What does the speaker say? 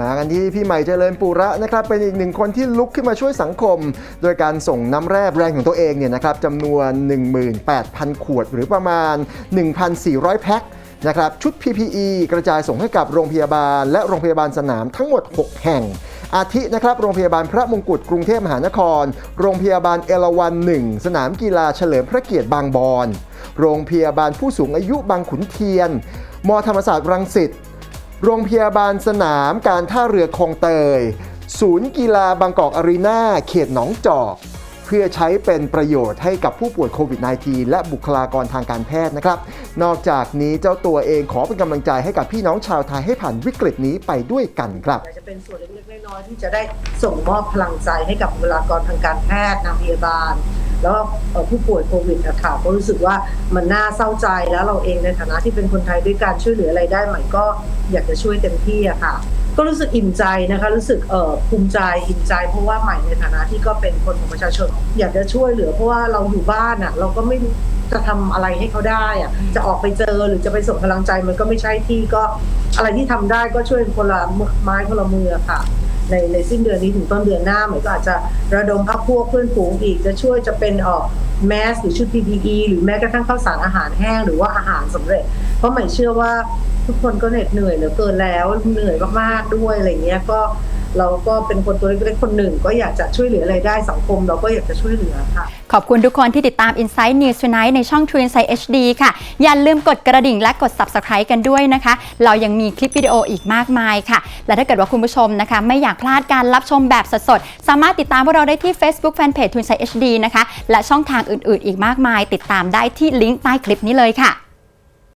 มากันที่พี่ใหม่เจริญปุระนะครับเป็นอีกหนึ่งคนที่ลุกขึ้นมาช่วยสังคม โดยการส่งน้ำแร่แบรนด์ของตัวเองเนี่ยนะครับจำนวน 18,000 ขวดหรือประมาณ 1,400 แพ็คนะครับชุด PPE กระจายส่งให้กับโรงพยาบาล และโรงพยาบาลสนามทั้งหมด 6 แห่ง อาทินะครับโรงพยาบาลพระมงกุฎกรุงเทพมหานคร โรงพยาบาลเอราวันหนึ่งสนามกีฬาเฉลิมพระเกียรติบางบอน โรงพยาบาลผู้สูงอายุบางขุนเทียน มธรรมศาสตร์รังสิต โรงพยาบาลสนามการท่าเรือคลองเตย ศูนย์กีฬาบางกอกอารีนาเขตหนองจอก เพื่อใช้เป็นประโยชน์ให้กับผู้ป่วยโควิด -19 และบุคลากรทางการแพทย์นะครับ นอกจากนี้เจ้าตัวเองขอเป็นกำลังใจให้กับพี่น้องชาวไทยให้ผ่านวิกฤตนี้ไปด้วยกันครับ อากจะเป็นส่วนเล็กๆน้อยๆที่จะได้ส่งมอบพลังใจให้กับบุคลากรทางการแพทย์นางพยาบาล แล้วผู้ป่วยโควิดอะค่ะก็รู้สึกว่ามันน่าเศร้าใจแล้วเราเองในฐานะที่เป็นคนไทยด้วยการช่วยเหลืออะไรได้ใหม่ก็อยากจะช่วยเต็มที่อะค่ะ ก็รู้สึกอิ่มใจนะคะ รู้สึกเออภูมิใจอิ่มใจ เพราะว่าใหม่ในฐานะที่ก็เป็นคนของประชาชน อยากจะช่วยเหลือ เพราะว่าเราอยู่บ้านอะเราก็ไม่จะทำอะไรให้เขาได้อะจะออกไปเจอหรือจะไปส่งพลังใจมันก็ไม่ใช่ที่ก็อะไรที่ทำได้ก็ช่วยคนละไม้คนละมือค่ะ ในในสิ้นเดือนนี้ถึงต้นเดือนหน้าเหมายก็อาจจะระดมพักพวกเพื่อนฝูงอีกจะช่วยจะเป็นออกแมสหรือชุด PPE หรือแม้กระทั่งข้าวสารอาหารแห้งหรือว่าอาหารสำเร็จ เพราะหมายเชื่อว่าทุกคนก็เหน็ดเหนื่อยเหลือเกินแล้วเหนื่อยมากๆด้วยอะไรเงี้ยก็ เราก็เป็นคนตัวเล็กๆคนหนึ่ง ก็อยากจะช่วยเหลืออะไรได้สังคม เราก็อยากจะช่วยเหลือค่ะ ขอบคุณทุกคนที่ติดตาม Insight News Tonight ในช่อง True Insight HD ค่ะ อย่าลืมกดกระดิ่งและกด Subscribe กันด้วยนะคะ เรายังมีคลิปวิดีโออีกมากมายค่ะ และถ้าเกิดว่าคุณผู้ชมนะคะ ไม่อยากพลาดการรับชมแบบสดๆ สามารถติดตามพวกเราได้ที่ Facebook Fanpage True Insight HD นะคะ และช่องทางอื่นๆ อีกมากมาย ติดตามได้ที่ลิงก์ใต้คลิปนี้เลยค่ะ